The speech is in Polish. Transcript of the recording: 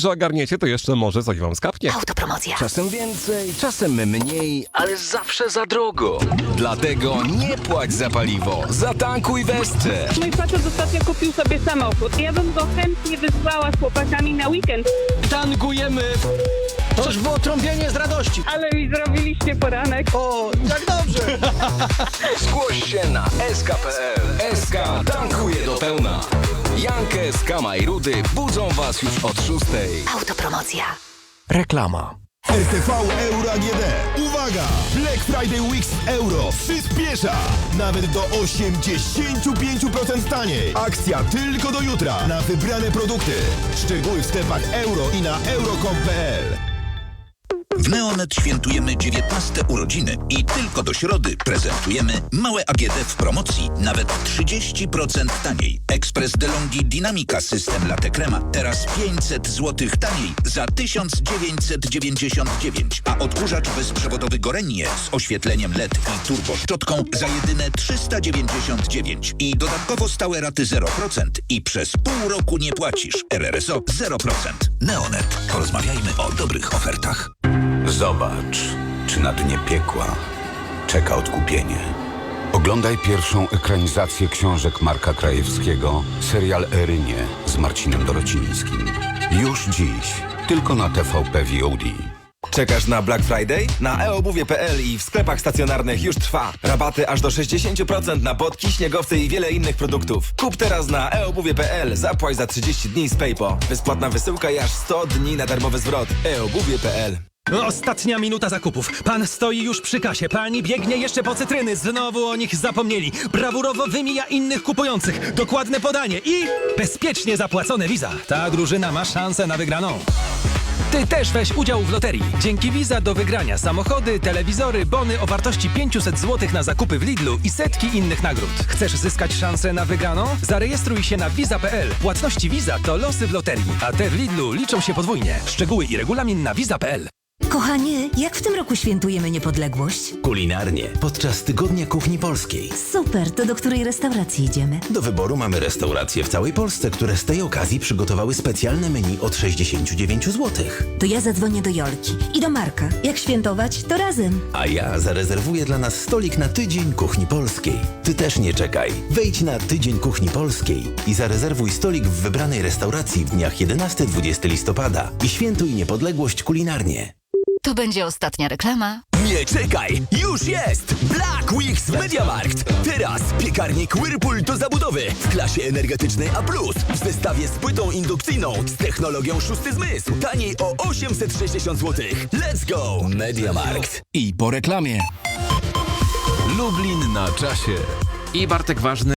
że ogarniecie, to jeszcze może coś wam skapnie. Autopromocja. Czasem więcej, czasem mniej, ale zawsze za drogo. Dlatego nie płać za paliwo, zatankuj w Estrze. Mój facet ostatnio kupił sobie samochód. Ja bym go chętnie wysłała z chłopakami na weekend, Tankujemy Toż było trąbienie z radości. ale mi zrobiliście poranek. O, jak dobrze. Zgłoś się na sk.pl. SK tankuje do pełna. Jankę, Skama i Rudy budzą was już od szóstej. Autopromocja. Reklama. RTV Euro AGD. Uwaga! Black Friday Weeks Euro przyspiesza! Nawet do 85% taniej. Akcja tylko do jutra na wybrane produkty. Szczegóły w sklepach euro i na euro.com.pl W Neonet świętujemy 19 urodziny i tylko do środy prezentujemy małe AGD w promocji nawet 30% taniej. Ekspres DeLonghi Dynamica System Latte Crema teraz 500 zł taniej za 1999, a odkurzacz bezprzewodowy Gorenie z oświetleniem LED i turboszczotką za jedyne 399 i dodatkowo stałe raty 0% i przez pół roku nie płacisz. RRSO 0%. Neonet. Porozmawiajmy o dobrych ofertach. Zobacz, czy na dnie piekła czeka odkupienie. Oglądaj pierwszą ekranizację książek Marka Krajewskiego, serial Erynie z Marcinem Dorocińskim. Już dziś, tylko na TVP VOD. Czekasz na Black Friday? Na eobuwie.pl i w sklepach stacjonarnych już trwa. Rabaty aż do 60% na podki, śniegowce i wiele innych produktów. Kup teraz na eobuwie.pl, zapłać za 30 dni z PayPo. Bezpłatna wysyłka i aż 100 dni na darmowy zwrot. eobuwie.pl Ostatnia minuta zakupów. Pan stoi już przy kasie. Pani biegnie jeszcze po cytryny. Znowu o nich zapomnieli. Brawurowo wymija innych kupujących. Dokładne podanie i bezpiecznie zapłacone wiza. Ta drużyna ma szansę na wygraną. Ty też weź udział w loterii. Dzięki Visa do wygrania samochody, telewizory, bony o wartości 500 zł na zakupy w Lidlu i setki innych nagród. Chcesz zyskać szansę na wygraną? Zarejestruj się na visa.pl. Płatności Visa to losy w loterii, a te w Lidlu liczą się podwójnie. Szczegóły i regulamin na visa.pl. Kochanie, jak w tym roku świętujemy niepodległość? Kulinarnie, podczas Tygodnia Kuchni Polskiej. Super, to do której restauracji idziemy? Do wyboru mamy restauracje w całej Polsce, które z tej okazji przygotowały specjalne menu od 69 zł. To ja zadzwonię do Jolki i do Marka. Jak świętować, to razem. A ja zarezerwuję dla nas stolik na Tydzień Kuchni Polskiej. Ty też nie czekaj. Wejdź na Tydzień Kuchni Polskiej i zarezerwuj stolik w wybranej restauracji w dniach 11-20 listopada i świętuj niepodległość kulinarnie. To będzie ostatnia reklama. Nie czekaj, już jest! Black Weeks w Mediamarkt! Teraz piekarnik Whirlpool do zabudowy w klasie energetycznej A+, w zestawie z płytą indukcyjną z technologią szósty zmysł. Taniej o 860 zł. Let's go! Mediamarkt. I po reklamie. Lublin na czasie. I Bartek Ważny